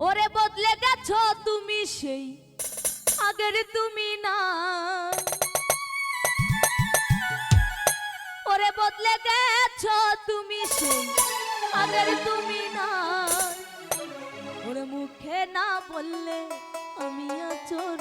ওরে বদলে গেছো তুমি সেই আগের তুমি না। ওরে বদলে গেছো তুমি সেই আগের তুমি না। ওরে মুখে না বললে আমি আচর